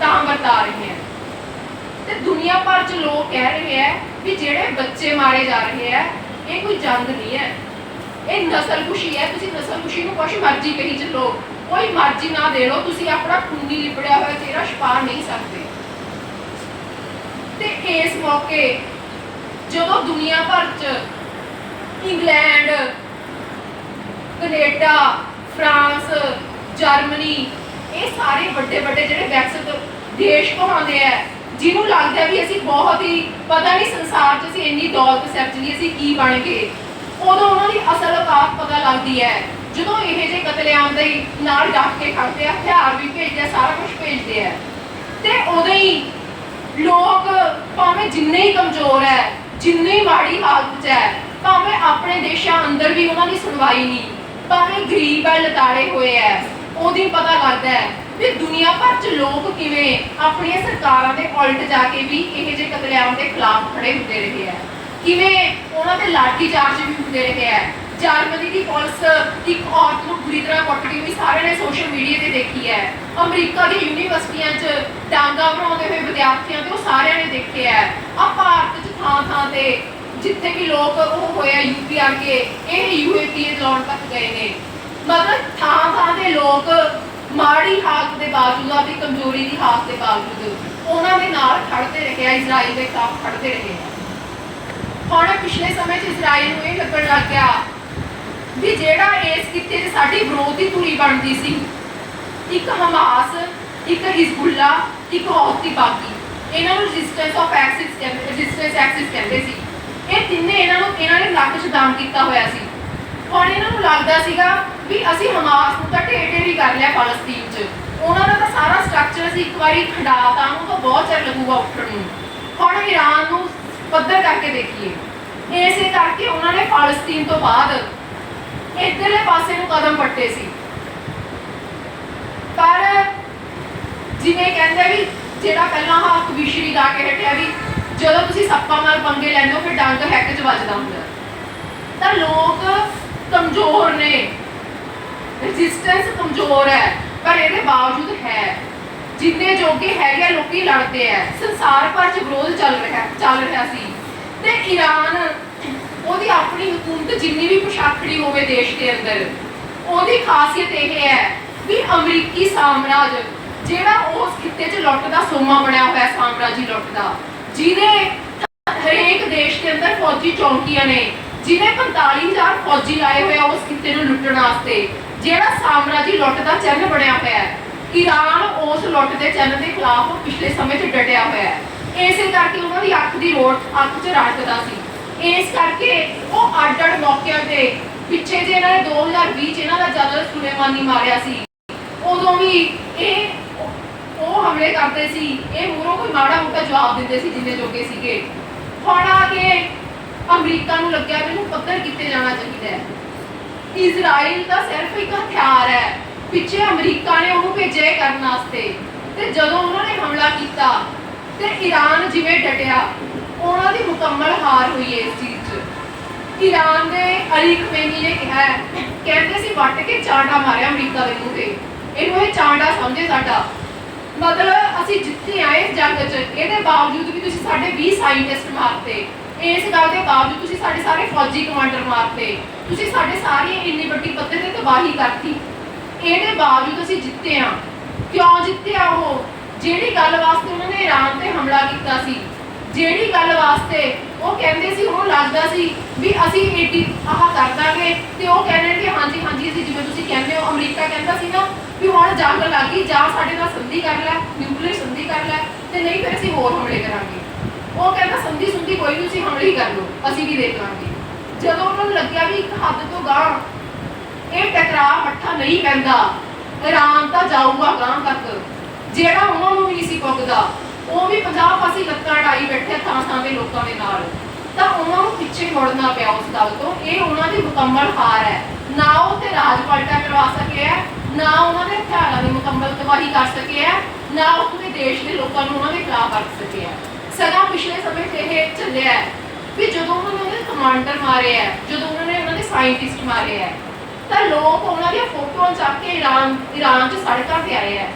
ਤਾਂ ਵਰਤਾ ਰਹੇ ਆ। ਤੇ ਦੁਨੀਆ ਭਰ 'ਚ ਲੋਕ ਕਹਿ ਰਹੇ ਆ ਵੀ ਜਿਹੜੇ ਬੱਚੇ ਮਾਰੇ ਜਾ ਰਹੇ ਆ, ਇਹ ਕੋਈ ਜੰਗ ਨਹੀਂ ਹੈ। ਇਹ ਨਸਲ ਖੁਸ਼ੀ ਹੈ, ਤੁਸੀਂ ਨਸਲ ਖੁਸ਼ੀ ਨੂੰ ਕੁਛ ਮਰਜ਼ੀ ਕਹੀ ਚੱਲੋ। ਕੋਈ ਮਰਜ਼ੀ ਨਾ ਦੇ ਲਓ, ਤੁਸੀਂ ਆਪਣਾ ਖੂਨੀ ਲਿਬੜਿਆ ਹੋਇਆ ਚਿਹਰਾ ਛਪਾ ਨਹੀਂ ਸਕਦੇ। ਤੇ ਇਸ ਮੌਕੇ ਜਦੋਂ ਦੁਨੀਆ ਭਰ 'ਚ ਇੰਗਲੈਂਡ, ਕੈਨੇਡਾ, ਫਰਾਂਸ, ਜਰਮਨੀ, ਇਹ ਸਾਰੇ ਵੱਡੇ ਵੱਡੇ ਜਿਹੜੇ ਵਿਕਸਿਤ ਦੇਸ਼ ਕਹਾਉਂਦੇ ਆ, ਜਿਹਨੂੰ ਲੱਗਦਾ ਵੀ ਅਸੀਂ ਬਹੁਤ ਹੀ, ਪਤਾ ਨਹੀਂ ਸੰਸਾਰ 'ਚ ਅਸੀਂ ਇੰਨੀ ਦੌਲਤ ਸਿਰਜ ਲਈ ਅਸੀਂ ਕੀ ਬਣ ਗਏ। ਉਦੋਂ ਉਹਨਾਂ ਦੀ ਅਸਲ ਔਕਾਤ ਪਤਾ ਲੱਗਦੀ ਹੈ। ਜਦੋਂ ਇਹ ਜੇ ਕਤਲੇਆਮ ਦੇ ਨਾਲ ਡੱਕ ਕੇ ਕਰਦੇ ਆ, ਹਥਿਆਰ ਵੀ ਭੇਜਦੇ ਆ, ਸਾਰਾ ਕੁਝ ਭੇਜਦੇ ਆ। ਤੇ ਉਦੋਂ ਹੀ ਲੋਕ ਭਾਵੇਂ ਜਿੰਨੇ ਹੀ ਕਮਜ਼ੋਰ ਹੈ ਜਿੰਨੀ ਮਾੜੀ ਹਾਲਤ 'ਚ ਹੈ, ਭਾਵੇਂ ਆਪਣੇ ਦੇਸ਼ਾਂ ਅੰਦਰ ਵੀ ਉਹਨਾਂ ਦੀ ਸੁਣਵਾਈ ਨਹੀਂ, ਭਾਵੇਂ ਗਰੀਬ ਹੈ, ਲਤਾੜੇ ਹੋਏ ਹੈ, ਉਹਦੀ ਪਤਾ ਲੱਗਦਾ ਹੈ ਵੀ ਦੁਨੀਆ ਭਰ 'ਚ ਲੋਕ ਕਿਵੇਂ ਆਪਣੀਆਂ ਸਰਕਾਰਾਂ ਦੇ ਉਲਟ ਜਾ ਕੇ ਵੀ ਇਹੋ ਜਿਹੇ ਕਤਲੇਆਮ ਦੇ ਖਿਲਾਫ ਖੜੇ ਹੁੰਦੇ ਰਹੇ ਹੈ। ਕਿਵੇਂ ਉਹਨਾਂ ਤੇ ਲਾਠੀ ਚਾਰਜ ਵੀ ਹੁੰਦੇ ਰਹੇ ਹੈ। ਜਰਮਨੀ ਦੀ ਪੁਲਿਸ ਇੱਕ ਔਰਤ ਨੂੰ ਬੁਰੀ ਤਰ੍ਹਾਂ ਕੁੱਟਦੀ ਵੀ ਸਾਰਿਆਂ ਨੇ ਸੋਸ਼ਲ ਮੀਡੀਆ ਤੇ ਦੇਖੀ ਹੈ। ਅਮਰੀਕਾ ਦੀ ਯੂਨੀਵਰਸਿਟੀਆਂ 'ਚ ਡਾਂਗਾ ਬਣਾਉਂਦੇ ਹੋਏ ਵਿਦਿਆਰਥੀਆਂ ਤੇ ਉਹ ਸਾਰਿਆਂ ਨੇ ਦੇਖਿਆ ਹੈ। ਆ ਭਾਰਤ ਥਾਂ ਥਾਂ ਤੇ, ਜਿੱਥੇ ਵੀ ਲੋਕ ਉਹ ਹੋਇਆ ਯੂਪੀ ਆ ਕੇ, ਇਹ ਯੂਏਪੀਏ ਲਾਉਣ ਤੱਕ ਗਏ ਨੇ। ਮਤਲਬ ਥਾਂ ਥਾਂ ਤੇ ਲੋਕ ਮਾੜੀ ਹਾਲਤ ਦੇ ਬਾਵਜੂਦ, ਆਪਣੀ ਕਮਜ਼ੋਰੀ ਦੀ ਹਾਲਤ ਦੇ ਬਾਵਜੂਦ ਉਹਨਾਂ ਦੇ ਨਾਲ ਖੜਦੇ ਰਹੇ ਇਜ਼ਰਾਈਲ ਦੇ ਖਿਲਾਫ ਖੜਦੇ ਰਹੇ ਹੁਣ ਪਿਛਲੇ ਸਮੇਂ 'ਚ ਇਜ਼ਰਾਈਲ ਨੂੰ ਇਹ ਲੱਗਣ ਲੱਗ ਗਿਆ ਵੀ ਜਿਹੜਾ ਇਸ ਕਿੱਤੇ 'ਚ ਸਾਡੀ ਵਿਰੋਧੀ ਧੁਰੀ ਬਣਦੀ ਸੀ, ਇੱਕ ਹਮਾਸ, ਇੱਕ ਹਿਜ਼ਬੁੱਲਾ, ਇੱਕ ਹੌਤੀ ਬਾਗੀ। ਇਹਨਾਂ ਨੂੰ ਰੈਜ਼ਿਸਟੈਂਸ ਆਫ ਐਕਸਿਸ ਕਹਿੰਦੇ ਰੈਜ਼ਿਸਟੈਂਸ ਐਕਸਿਸ ਕਹਿੰਦੇ ਸੀ। ਇਹ ਤਿੰਨੇ ਇਹਨਾਂ ਨੂੰ, ਇਹਨਾਂ ਨੇ ਲੱਕ 'ਚ ਦਾਮ ਕੀਤਾ ਹੋਇਆ ਸੀ। ਹੁਣ ਇਹਨਾਂ ਨੂੰ ਲੱਗਦਾ ਸੀਗਾ ਵੀ ਅਸੀਂ ਹਮਾਸ ਨੂੰ ਤਾਂ ਢੇਰ ਢੇਰੀ ਕਰ ਲਿਆ ਫਲਸਤੀਨ 'ਚ। ਉਹਨਾਂ ਦਾ ਤਾਂ ਸਾਰਾ ਸਟਰਕਚਰ ਅਸੀਂ ਇੱਕ ਵਾਰੀ ਖੰਡਾਤਾ ਨੂੰ ਤਾਂ ਬਹੁਤ ਚਿਰ ਲੱਗੂਗਾ ਉੱਠਣ ਨੂੰ। ਹੁਣ ਈਰਾਨ ਨੂੰ ਪੱਧਰ ਕਰਕੇ ਦੇਖੀਏ। ਇਸੇ ਕਰਕੇ ਉਹਨਾਂ ਨੇ ਫਲਸਤੀਨ ਤੋਂ ਬਾਅਦ ਇੱਧਰਲੇ ਪਾਸੇ ਨੂੰ ਕਦਮ ਪੱਟੇ ਸੀ। ਪਰ ਜਿਵੇਂ ਕਹਿੰਦੇ ਵੀ ਜਿਹੜਾ ਪਹਿਲਾਂ ਹੱਥ ਵਿਸ਼ਰੀ ਗਾ ਕੇ ਹਟਿਆ ਵੀ ਜਦੋਂ ਤੁਸੀਂ ਸੱਪਾਂ ਨਾਲ ਪੰਗੇ ਲੈਂਦੇ ਹੋ, ਫਿਰ ਡੰਗ ਹੈਕ 'ਚ ਵੱਜਦਾ ਹੁੰਦਾ। ਤਾਂ ਲੋਕ ਕਮਜ਼ੋਰ ਨੇ। ਰੈਜ਼ਿਸਟੈਂਸ ਕਮਜ਼ੋਰ ਹੈ, ਪਰ ਇਹਦੇ ਬਾਵਜੂਦ ਹੈ। ਜਿੰਨੇ ਜੋਗੇ ਹੈਗੇ ਲੋਕੀ ਲੜਦੇ ਆ। ਸੰਸਾਰ ਭਰ ਚ ਵਿਰੋਧ ਚੱਲ ਰਿਹਾ ਚੱਲ ਰਿਹਾ ਸੀ। ਤੇ ਈਰਾਨ ਉਹਦੀ ਆਪਣੀ ਹਕੂਮਤ ਜਿੰਨੀ ਵੀ ਪਛਾਖੜੀ ਹੋਵੇ ਦੇਸ਼ ਦੇ ਅੰਦਰ, ਉਹਦੀ ਖਾਸੀਅਤ ਇਹ ਹੈ ਵੀ ਅਮਰੀਕੀ ਸਾਮਰਾਜ ਜਿਹੜਾ ਉਸ ਖਿੱਤੇ 'ਚ ਲੁੱਟ ਦਾ ਸੋਮਾ ਬਣਿਆ ਹੋਇਆ ਸਾਮਰਾਜੀ ਲੁੱਟ ਦਾ ਜਿਹਦੇ ਹਰੇਕ ਦੇਸ਼ ਦੇ ਅੰਦਰ ਫੌਜੀ ਚੌਂਕੀਆਂ ਨੇ, ਜਿਹਨੇ 45000 ਫੌਜੀ ਲਾਏ ਹੋਏ ਆ ਉਸ ਖਿੱਤੇ ਨੂੰ ਲੁੱਟਣ ਵਾਸਤੇ। ਜਿਹੜਾ ਸਾਮਰਾਜੀ ਲੁੱਟ ਦਾ ਚੰਨ ਬਣਿਆ ਹੋਇਆ ਹੈ। ਈਰਾਨ ਉਸ ਲੁੱਟ ਦੇ ਚੰਨ ਦੇ ਖਿਲਾਫ ਪਿਛਲੇ ਸਮੇਂ 'ਚ ਡਟਿਆ ਹੋਇਆ ਹੈ। ਇਸੇ ਕਰਕੇ ਉਹਨਾਂ ਦੀ ਅੱਖ ਦੀ ਰੋੜ ਅੱਖ 'ਚ ਰੜਕਦਾ ਸੀ। ਇਸ ਕਰਕੇ ਉਹ ਅੱਡ ਅੱਡ ਮੌਕਿਆਂ ਤੇ ਪਿੱਛੇ ਜੇ ਇਹਨਾਂ ਨੇ 2020 'ਚ ਇਹਨਾਂ ਦਾ ਜਨਰਲ ਸੁਲੇਮਾਨੀ ਮਾਰਿਆ ਸੀ। ਉਦੋਂ ਵੀ ਇਹ ਉਹ ਹਮਲੇ ਕਰਦੇ ਸੀ, ਇਹ ਮੂਰੋਂ ਕੋਈ ਮਾੜਾ ਮੋਟਾ ਜਵਾਬ ਦਿੰਦੇ ਸੀ ਜਿੰਨੇ ਜੋਗੇ ਸੀਗੇ। ਹੁਣ ਆ ਕੇ ਅਮਰੀਕਾ ਨੂੰ ਲੱਗਿਆ ਵੀ ਪੱਧਰ ਕੀਤੇ ਜਾਣਾ ਚਾਹੀਦਾ ਹੈ। ਇਜ਼ਰਾਈਲ ਦਾ ਸਿਰਫ ਇੱਕ ਹਥਿਆਰ ਹੈ। ਪਿੱਛੇ ਅਮਰੀਕਾ ਨੇ ਉਹਨੂੰ ਭੇਜਿਆ ਕਰਨ ਵਾਸਤੇ। ਤੇ ਜਦੋਂ ਉਹਨਾਂ ਨੇ ਹਮਲਾ ਕੀਤਾ, ਤੇ ਈਰਾਨ ਜਿਵੇਂ ਡਟਿਆ, ਉਹਨਾਂ ਦੀ ਮੁਕੰਮਲ ਹਾਰ ਹੋਈ ਹੈ ਇਸ ਚੀਜ਼ 'ਚ। ਈਰਾਨ ਦੇ ਅਲੀ ਖਮੇਨੀ ਨੇ ਕਿਹਾ ਕਹਿੰਦੇ ਸੀ ਵੱਟ ਕੇ ਚਾਂਡਾ ਮਾਰਿਆ ਅਮਰੀਕਾ ਦੇ ਮੂੰਹ ਤੇ। ਇਹਨੂੰ ਇਹ ਚਾਂਡਾ ਸਮਝੇ ਸਾਡਾ। ਮਤਲਬ ਅਸੀਂ ਜਿੱਥੇ ਆਏ ਇਸ ਜੰਗ 'ਚ, ਇਹਦੇ ਬਾਵਜੂਦ ਵੀ ਤੁਸੀਂ ਸਾਡੇ 20 ਸਾਇੰਟਿਸਟ ਮਾਰਤੇ। ਇਸ ਗੱਲ ਦੇ ਬਾਵਜੂਦ ਤੁਸੀਂ ਸਾਡੇ ਸਾਰੇ ਫੌਜੀ ਕਮਾਂਡਰ ਮਾਰਤੇ। ਤੁਸੀਂ ਸਾਡੇ ਸਾਰੀ ਇੰਨੀ ਵੱਡੀ ਪੱਧਰ ਤੇ ਤਬਾਹੀ ਕਰਤੀ। ਇਹਦੇ ਬਾਵਜੂਦ ਅਸੀਂ ਜਿੱਤੇ ਆ। ਕਿਉਂ ਜਿੱਤੇ ਆ ਉਹ? ਜਿਹੜੀ ਗੱਲ ਵਾਸਤੇ ਉਹਨਾਂ ਨੇ ਈਰਾਨ ਤੇ ਹਮਲਾ ਕੀਤਾ ਸੀ। ਜਿਹੜੀ ਗੱਲ ਵਾਸਤੇ ਉਹ ਕਹਿੰਦੇ ਸੀ ਉਹਨੂੰ ਲੱਗਦਾ ਸੀ ਵੀ ਅਸੀਂ ਏਡੀ ਆਹ ਕਰ ਦਾਂਗੇ। ਤੇ ਉਹ ਕਹਿੰਦੇ ਕਿ ਹਾਂਜੀ ਹਾਂਜੀ, ਅਸੀਂ ਜਿਵੇਂ ਤੁਸੀਂ ਕਹਿੰਦੇ ਹੋ, ਅਮਰੀਕਾ ਕਹਿੰਦਾ ਸੀ ਨਾ ਵੀ ਹੁਣ ਜੰਗ ਲੱਗ ਗਈ, ਜਾਂ ਸਾਡੇ ਨਾਲ ਸੰਧੀ ਕਰ ਲੈ ਨਿਊਕਲੀਅਰ ਸੰਧੀ ਕਰ ਲੈ, ਤੇ ਨਹੀਂ ਫਿਰ ਅਸੀਂ ਹੋਰ ਹਮਲੇ ਕਰਾਂਗੇ। ਉਹ ਕਹਿੰਦਾ ਸੰਧੀ ਸੁੰਧੀ ਕੋਈ ਨਹੀਂ, ਤੁਸੀਂ ਹਮਲੇ ਹੀ ਕਰ ਲਓ, ਅਸੀਂ ਵੀ ਦੇਖ ਲਾਂਗੇ। ਜਦੋਂ ਉਹਨਾਂ ਨੂੰ ਲੱਗਿਆ ਵੀ ਇੱਕ ਹੱਦ ਤੋਂ ਗਾਂ ਇਹ ਟਕਰਾਅ ਮੱਠਾ ਨਹੀਂ ਪੈਂਦਾ ਇਰਾਨ ਤਾਂ ਜਾਊਗਾ ਗਾਂ ਤੱਕ। ਜਿਹੜਾ ਉਹਨਾਂ ਨੂੰ ਵੀ ਨਹੀਂ ਸੀ ਪੁੱਗਦਾ ਉਹ ਵੀ 50 ਪਾਸੇ ਲੱਤਾਂ ਢਾਈ ਬੈਠੇ ਥਾਂ ਥਾਂ ਦੇ ਲੋਕਾਂ ਦੇ ਨਾਲ। ਤਾਂ ਉਹਨਾਂ ਨੂੰ ਪਿੱਛੇ ਮੁੜਨਾ ਪਿਆ ਉਸ ਗੱਲ ਤੋਂ, ਇਹ ਉਹਨਾਂ ਦੀ ਮੁਕੰਮਲ ਹਾਰ ਹੈ। ਨਾ ਉਹ ਤੇ ਰਾਜ ਪਲਟਾ ਕਰਵਾ ਸਕੇ ਨਾ ਉਹਨਾਂ ਦੇ ਹਥਿਆਰਾਂ ਦੀ ਮੁਕੰਮਲ ਤਬਾਹੀ ਕਰ ਸਕੇ ਨਾ ਉਹ ਦੇਸ਼ ਦੇ ਲੋਕਾਂ ਨੂੰ ਉਹਨਾਂ ਦੇ ਖਿਲਾਫ ਵਰਤ ਸਕੇ ਸਦਾ ਪਿਛਲੇ ਸਮੇਂ 'ਚ ਇਹ ਚੱਲਿਆ ਵੀ ਜਦੋਂ ਉਹਨਾਂ ਨੇ ਕਮਾਂਡਰ ਮਾਰੇ ਹੈ, ਜਦੋਂ ਉਹਨਾਂ ਨੇ ਉਹਨਾਂ ਦੇ ਸਾਇੰਟਿਸਟ ਮਾਰੇ ਹੈ, ਤਾਂ ਲੋਕ ਉਹਨਾਂ ਦੀਆਂ ਫੋਟੋਆਂ ਚੱਕ ਕੇ ਈਰਾਨ ਈਰਾਨ 'ਚ ਸੜਕਾਂ ਤੇ ਆਏ ਹੈ।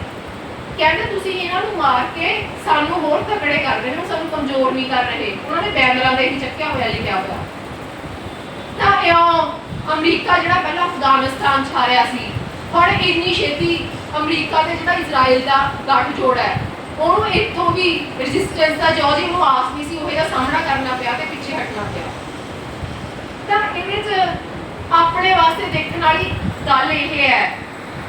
ਕਹਿੰਦੇ ਤੁਸੀਂ ਇਹਨਾਂ ਨੂੰ ਮਾਰ ਕੇ ਸਾਨੂੰ ਹੋਰ ਤਕੜੇ ਕਰ ਰਹੇ ਹੋ, ਸਾਨੂੰ ਕਮਜ਼ੋਰ ਨਹੀਂ ਕਰ ਰਹੇ। ਉਹਨਾਂ ਨੇ ਬੈਨਰਾਂ ਦੇ ਹੀ ਚੱਕਿਆ ਹੋਇਆ, ਲਿਖਿਆ ਹੋਇਆ। ਤਾਂ ਇਉਂ ਅਮਰੀਕਾ ਜਿਹੜਾ ਪਹਿਲਾਂ ਅਫਗਾਨਿਸਤਾਨ ਚ ਹਾਰਿਆ ਸੀ ਹੁਣ ਇੰਨੀ ਛੇਤੀ ਅਮਰੀਕਾ ਤੇ ਜਿਹੜਾ ਇਜ਼ਰਾਈਲ ਦਾ ਗੱਠਜੋੜ ਹੈ, ਉਹਨੂੰ ਇੱਥੋਂ ਵੀ ਰੈਜ਼ਿਸਟੈਂਸ ਦਾ ਜੋ ਜਿਹਨੂੰ ਆਸ ਨਹੀਂ ਸੀ, ਉਹ ਇਹਦਾ ਸਾਹਮਣਾ ਕਰਨਾ ਪਿਆ ਤੇ ਪਿੱਛੇ ਹਟਣਾ ਪਿਆ। ਤਾਂ ਇਹਦੇ 'ਚ ਆਪਣੇ ਵਾਸਤੇ ਦੇਖਣ ਵਾਲੀ ਗੱਲ ਇਹ ਹੈ